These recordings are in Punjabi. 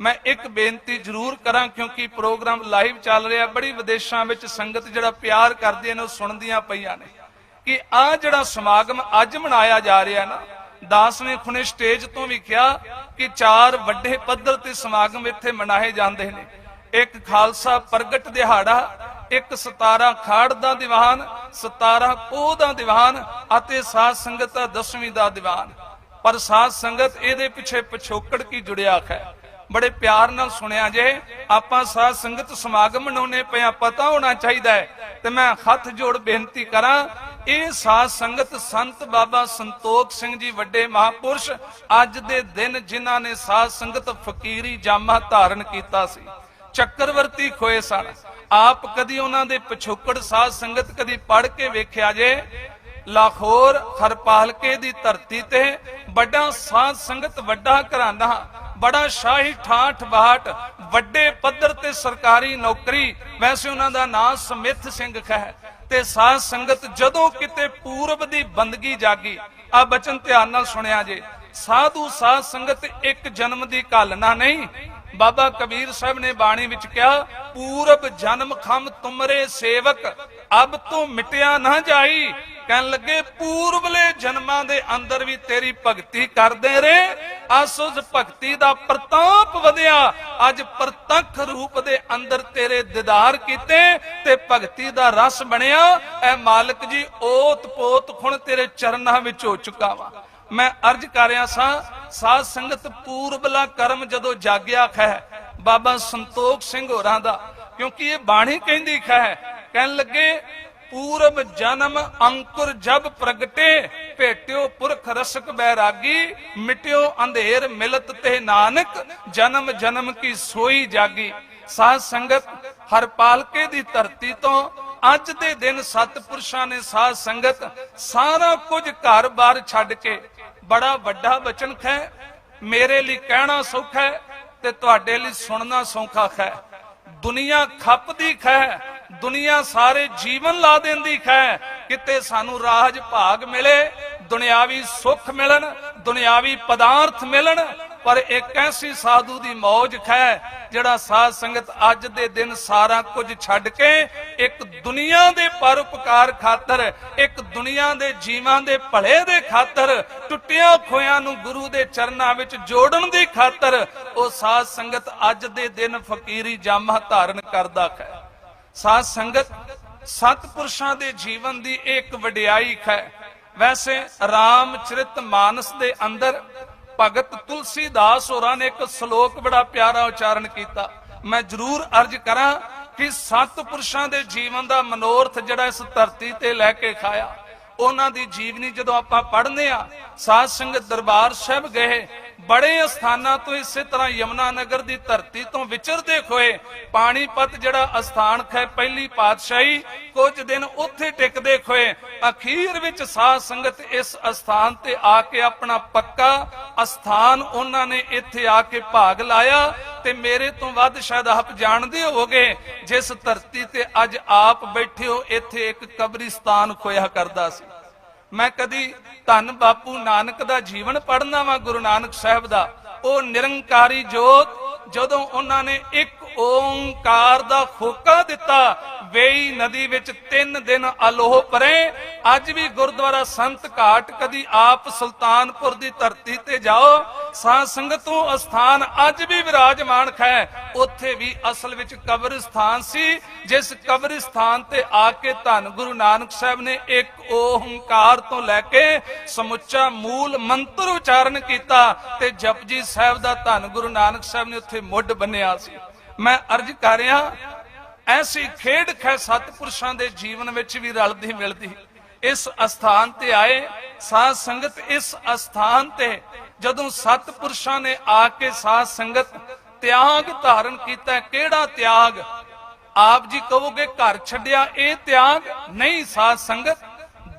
ਮੈਂ ਇੱਕ ਬੇਨਤੀ ਜ਼ਰੂਰ ਕਰਾਂ, ਕਿਉਂਕਿ ਪ੍ਰੋਗਰਾਮ ਲਾਈਵ ਚੱਲ ਰਿਹਾ, ਬੜੀ ਵਿਦੇਸ਼ਾਂ ਵਿੱਚ ਸੰਗਤ ਜਿਹੜਾ ਪਿਆਰ ਕਰਦੀ ਨੇ, ਉਹ ਸੁਣਦੀਆਂ ਪਈਆਂ ਨੇ। ਕਿ ਆ ਜਿਹੜਾ ਸਮਾਗਮ ਅੱਜ ਮਨਾਇਆ ਜਾ ਰਿਹਾ ਨਾ, ਦਾਸ ਨੇ ਖੁਨੇ ਸਟੇਜ ਤੋਂ ਵੀ ਕਿਹਾ ਕਿ ਚਾਰ ਵੱਡੇ ਪੱਧਰ ਤੇ ਸਮਾਗਮ ਇੱਥੇ ਮਨਾਏ ਜਾਂਦੇ ਨੇ। ਇੱਕ ਖਾਲਸਾ ਪ੍ਰਗਟ ਦਿਹਾੜਾ, ਇੱਕ 17 ਖਾੜ ਦਾ ਦੀਵਾਨ 17 ਕੋਹ ਦਾ ਦੀਵਾਨ ਅਤੇ ਸਾਧ ਸੰਗਤ ਦਾ ਦਸਵੀਂ ਦਾ ਦੀਵਾਨ। ਪਰ ਸਾਧ ਸੰਗਤ ਇਹਦੇ ਪਿੱਛੇ ਪਿਛੋਕੜ ਕੀ ਜੁੜਿਆ ਹੈ ਬੜੇ ਪਿਆਰ ਨਾਲ ਸੁਣਿਆ ਜੇ। ਆਪਾਂ ਸਾਧ ਸੰਗਤ ਸਮਾਗਮ ਮਨਾਉਣੇ ਪਿਆ ਪਤਾ ਹੋਣਾ ਚਾਹੀਦਾ ਹੈ। ਤੇ ਮੈਂ ਹੱਥ ਜੋੜ ਬੇਨਤੀ ਕਰਾਂ, ਇਹ ਸਾਧ ਸੰਗਤ ਸੰਤ ਬਾਬਾ ਸੰਤੋਖ ਸਿੰਘ ਜੀ ਵੱਡੇ ਮਹਾਪੁਰਸ਼ ਅੱਜ ਦੇ ਦਿਨ ਜਿਨ੍ਹਾਂ ਨੇ ਸਾਧ ਸੰਗਤ ਫਕੀਰੀ ਜਾਮਾ ਧਾਰਨ ਕੀਤਾ ਸੀ, ਚੱਕਰਵਰਤੀ ਖੋਏ ਸਨ। ਆਪ ਕਦੀ ਉਹਨਾਂ ਦੇ ਪਿਛੋਕੜ ਸਾਧ ਸੰਗਤ ਕਦੀ ਪੜ ਕੇ ਵੇਖਿਆ ਜੇ। ਲਾਹੌਰ ਹਰਪਾਲਕੇ ਦੀ ਧਰਤੀ ਤੇ ਵੱਡਾ ਸਾਧ ਸੰਗਤ ਵੱਡਾ ਘਰਾਣਾ ਬੜਾ ਸ਼ਾਹੀ ਠਾਠ ਬਾਟ ਵੱਡੇ ਪੱਧਰ ਤੇ ਸਰਕਾਰੀ ਨੌਕਰੀ। ਵੈਸੇ ਉਹਨਾਂ ਦਾ ਨਾਮ ਸਮਿਥ ਸਿੰਘ ਹੈ ਤੇ ਸਾਧ ਸੰਗਤ ਜਦੋਂ ਕਿਤੇ ਪੂਰਬ ਦੀ ਬੰਦਗੀ ਜਾਗੀ, ਆ ਬਚਨ ਧਿਆਨ ਨਾਲ ਸੁਣਿਆ ਜੇ। ਸਾਧੂ ਸਾਧ ਸੰਗਤ ਇੱਕ ਜਨਮ ਦੀ ਘਾਲਣਾ ਨਹੀਂ। ਬਾਬਾ ਕਬੀਰ ਸਾਹਿਬ ਨੇ ਬਾਣੀ ਵਿੱਚ ਕਿਹਾ, ਪੂਰਬ ਜਨਮ ਖੰਮ ਤੁਮਰੇ ਸੇਵਕ, ਅਬ ਤੋਂ ਮਿਟਿਆ ਨਾ ਜਾਈ। ਕਹਿਣ ਲੱਗੇ, ਪੂਰਬਲੇ ਜਨਮਾਂ ਦੇ ਅੰਦਰ ਵੀ ਤੇਰੀ ਭਗਤੀ ਕਰਦੇ ਰਹੇ। ਅਸ ਭਗਤੀ ਦਾ ਪ੍ਰਤਾਪ ਵਧਿਆ। ਅੱਜ ਪ੍ਰਤੱਖ ਰੂਪ ਦੇ ਅੰਦਰ ਤੇਰੇ ਦੀਦਾਰ ਕੀਤੇ ਤੇ ਭਗਤੀ ਦਾ ਰਸ ਬਣਿਆ। ਐ ਮਾਲਕ ਜੀ, ਓਤ ਪੋਤ ਖੁਣ ਤੇਰੇ ਚਰਨਾਂ ਵਿੱਚ ਹੋ ਚੁੱਕਾ ਵਾ। ਮੈਂ ਅਰਜ ਕਰ ਰਿਹਾ ਸਾਂ, ਸਾਧ ਸੰਗਤ ਪੂਰਬਲਾ ਕਰਮ ਜਦੋਂ ਜਾਗਿਆ ਖੈ ਬਾਬਾ ਸੰਤੋਖ ਸਿੰਘ ਹੋਰਾਂ ਦਾ, ਕਿਉਂਕਿ ਇਹ ਬਾਣੀ ਕਹਿੰਦੀ ਹੈ ਕਹਿਣ ਲੱਗੇ, ਪੂਰਬ ਜਨਮ ਅੰਕੁਰ ਜਬ ਪ੍ਰਗਟੇ ਭੇਟਿਓ ਰਸਕ ਬੈਰਾਗੀ, ਮਿਟਿਓ ਅੰਧੇਰ ਮਿਲਤ ਤੇ ਨਾਨਕ, ਜਨਮ ਜਨਮ ਕੀ ਸੋਈ ਜਾਗੀ। ਸਾਧ ਸੰਗਤ ਹਰਪਾਲਕੇ ਦੀ ਧਰਤੀ ਤੋਂ ਅੱਜ ਦੇ ਦਿਨ ਸਤਪੁਰਸ਼ਾਂ ਨੇ ਸਾਧ ਸੰਗਤ ਸਾਰਾ ਕੁਝ ਘਰ-ਬਾਰ ਛੱਡ ਕੇ। ਬੜਾ ਵੱਡਾ ਬਚਨ ਹੈ ਮੇਰੇ ਲਈ ਕਹਿਣਾ ਸੌਖਾ ਹੈ ਤੇ ਤੁਹਾਡੇ ਲਈ ਸੁਣਨਾ ਸੌਖਾ ਹੈ ਦੁਨੀਆ ਖੱਪਦੀ ਹੈ ਦੁਨੀਆ ਸਾਰੇ ਜੀਵਨ ਲਾ ਦਿੰਦੀ ਹੈ ਕਿਤੇ ਸਾਨੂੰ ਰਾਜ ਭਾਗ ਮਿਲੇ ਦੁਨਿਆਵੀ ਸੁੱਖ ਮਿਲਣ, ਦੁਨਿਆਵੀ ਪਦਾਰਥ ਮਿਲਣ, ਪਰ ਇੱਕ ਐਸੀ ਸਾਧੂ ਦੀ ਮੌਜ ਖੈ, ਜਿਹੜਾ ਸਾਧ ਸੰਗਤ ਅੱਜ ਦੇ ਦਿਨ ਸਾਰਾ ਕੁਝ ਛੱਡ ਕੇ ਇੱਕ ਦੁਨੀਆ ਦੇ ਪਰਉਪਕਾਰ ਖਾਤਰ, ਇੱਕ ਦੁਨੀਆ ਦੇ ਜੀਵਾਂ ਦੇ ਭਲੇ ਦੇ ਖਾਤਰ, ਟੁੱਟਿਆਂ ਖੋਇਆਂ ਨੂੰ ਗੁਰੂ ਦੇ ਚਰਨਾਂ ਵਿੱਚ ਜੋੜਨ ਦੀ ਖਾਤਰ, ਉਹ ਸਾਧ ਸੰਗਤ ਅੱਜ ਦੇ ਦਿਨ ਫਕੀਰੀ ਜਾਮਾ ਧਾਰਨ ਕਰਦਾ ਹੈ ਸਾਧ ਸੰਗਤ ਸਤਪੁਰਸ਼ਾਂ ਦੇ ਜੀਵਨ ਦੀ ਇੱਕ ਵਡਿਆਈ ਹੈ ਵੈਸੇ ਰਾਮਚਰਿਤ ਮਾਨਸ ਦੇ ਅੰਦਰ ਭਗਤ ਤੁਲਸੀਦਾਸ ਹੋਰਾਂ ਨੇ ਇੱਕ ਸ਼ਲੋਕ ਬੜਾ ਪਿਆਰਾ ਉਚਾਰਨ ਕੀਤਾ। ਮੈਂ ਜ਼ਰੂਰ ਅਰਜ ਕਰਾਂ ਕਿ ਸਤਪੁਰਸ਼ਾਂ ਦੇ ਜੀਵਨ ਦਾ ਮਨੋਰਥ ਜਿਹੜਾ ਇਸ ਧਰਤੀ ਤੇ ਲੈ ਕੇ ਖਾਇਆ। ਉਹਨਾਂ ਦੀ ਜੀਵਨੀ ਜਦੋਂ ਆਪਾਂ ਪੜ੍ਹਨੇ ਆ, ਸਾਧ ਸੰਗਤ ਦਰਬਾਰ ਸਾਹਿਬ ਗਏ, ਬੜੇ ਸਥਾਨਾਂ ਤੋਂ ਇਸੇ ਤਰ੍ਹਾਂ ਯਮਨਾ ਨਗਰ ਦੀ ਧਰਤੀ ਤੋਂ ਵਿਚਰਦੇ ਹੋਏ ਪਾਣੀਪਤ ਜਿਹੜਾ ਅਸਥਾਨ ਹੈ ਪਹਿਲੀ ਪਾਤਸ਼ਾਹੀ, ਕੁਝ ਦਿਨ ਉੱਥੇ ਟਿਕਦੇ ਹੋਏ ਅਖੀਰ ਵਿੱਚ ਸਾਧ ਸੰਗਤ ਇਸ ਅਸਥਾਨ ਤੇ ਆ ਕੇ ਆਪਣਾ ਪੱਕਾ ਅਸਥਾਨ ਉਹਨਾਂ ਨੇ ਇੱਥੇ ਆ ਕੇ ਭਾਗ ਲਾਇਆ ਤੇ ਮੇਰੇ ਤੋਂ ਵੱਧ ਸ਼ਾਇਦ ਆਪ ਜਾਣਦੇ ਹੋਵੋਗੇ, ਜਿਸ ਧਰਤੀ ਤੇ ਅੱਜ ਆਪ ਬੈਠੇ ਹੋ, ਇੱਥੇ ਇੱਕ ਕਬਰਿਸਤਾਨ ਖੋਇਆ ਕਰਦਾ ਸੀ। ਮੈਂ ਕਦੀ ਧੰਨ ਬਾਪੂ ਨਾਨਕ ਦਾ ਜੀਵਨ ਪੜ੍ਹਨਾ ਵਾ, ਗੁਰੂ ਨਾਨਕ ਸਾਹਿਬ ਦਾ। ਉਹ ਨਿਰੰਕਾਰੀ ਜੋਤ, ਜਦੋਂ ਉਹਨਾਂ ਨੇ ਇੱਕ ਓੰਕਾਰ ਦਾ ਖੋਕਾ ਦਿੱਤਾ, ਵੇਈ ਨਦੀ ਵਿੱਚ ਤਿੰਨ ਦਿਨ ਅਲੋਹ ਪਰੇ ਅੱਜ ਵੀ ਗੁਰਦੁਆਰਾ ਸੰਤ ਘਾਟ ਕਦੀ ਆਪ ਸੁਲਤਾਨਪੁਰ ਦੀ ਧਰਤੀ ਤੇ ਜਾਓ, ਸਾਧ ਸੰਗਤੋਂ ਅਸਥਾਨ ਅੱਜ ਵੀ ਵਿਰਾਜਮਾਨ ਹੈ ਉੱਥੇ ਵੀ ਅਸਲ ਵਿੱਚ ਕਬਰਸਤਾਨ ਸੀ, ਜਿਸ ਕਬਰਸਤਾਨ ਤੇ ਆ ਕੇ ਧੰਨ ਗੁਰੂ ਨਾਨਕ ਸਾਹਿਬ ਨੇ ਇੱਕ ਓੰਕਾਰ ਤੋਂ ਲੈ ਕੇ ਸਮੁੱਚਾ ਮੂਲ ਮੰਤਰ ਉਚਾਰਨ ਕੀਤਾ ਤੇ ਜਪਜੀ ਸਾਹਿਬ ਦਾ ਧੰਨ ਗੁਰੂ ਨਾਨਕ ਸਾਹਿਬ ਨੇ ਉੱਥੇ ਮੁੱਢ ਬੰਨਿਆ ਸੀ। ਮੈਂ ਅਰਜ ਕਰ ਰਿਹਾ, ਐਸੀ ਖੇਡ ਖੈ ਸਤਪੁਰਸ਼ਾਂ ਦੇ ਜੀਵਨ ਵਿੱਚ ਵੀ ਰਲਦੀ ਮਿਲਦੀ। ਇਸ ਅਸਥਾਨ ਤੇ ਆਏ, ਸਾਧ ਸੰਗਤ ਇਸ ਅਸਥਾਨ ਤੇ ਜਦੋਂ ਸਤਪੁਰਸ਼ਾਂ ਨੇ ਆ ਕੇ ਸਾਧ ਸੰਗਤ ਤਿਆਗ ਧਾਰਨ ਕੀਤਾ, ਕਿਹੜਾ ਤਿਆਗ? ਆਪ ਜੀ ਕਹੋਗੇ ਘਰ ਛੱਡਿਆ, ਇਹ ਤਿਆਗ ਨਹੀਂ ਸਾਧ ਸੰਗਤ।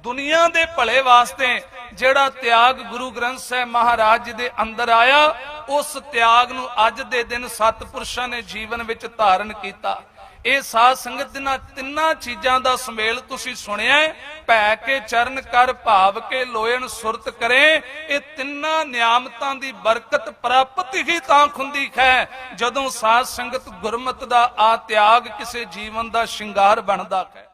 ਦੁਨੀਆ ਦੇ ਭਲੇ ਵਾਸਤੇ ਜਿਹੜਾ ਤਿਆਗ ਗੁਰੂ ਗ੍ਰੰਥ ਸਾਹਿਬ ਮਹਾਰਾਜ ਜੀ ਦੇ ਅੰਦਰ ਆਇਆ, ਉਸ ਤਿਆਗ ਨੂੰ ਅੱਜ ਦੇ ਦਿਨ ਸਤਪੁਰਸ਼ਾਂ ਨੇ ਜੀਵਨ ਵਿੱਚ ਧਾਰਨ ਕੀਤਾ। ਇਹ ਸਾਧ ਸੰਗਤ ਦਿਨਾਂ ਤਿੰਨਾਂ ਚੀਜ਼ਾਂ ਦਾ ਸੁਮੇਲ ਤੁਸੀਂ ਸੁਣਿਆ ਭੈ ਕੇ ਚਰਨ ਕਰ, ਭਾਵ ਕੇ ਲੋਇਣ ਸੁਰਤ ਕਰੇ। ਇਹ ਤਿੰਨਾਂ ਨਿਆਮਤਾਂ ਦੀ ਬਰਕਤ ਪ੍ਰਾਪਤ ਹੀ ਤਾਂ ਖੁੰਦੀ ਹੈ। ਜਦੋਂ ਸਾਧ ਸੰਗਤ ਗੁਰਮਤ ਦਾ ਆ ਤਿਆਗ ਕਿਸੇ ਜੀਵਨ ਦਾ ਸ਼ਿੰਗਾਰ ਬਣਦਾ ਹੈ।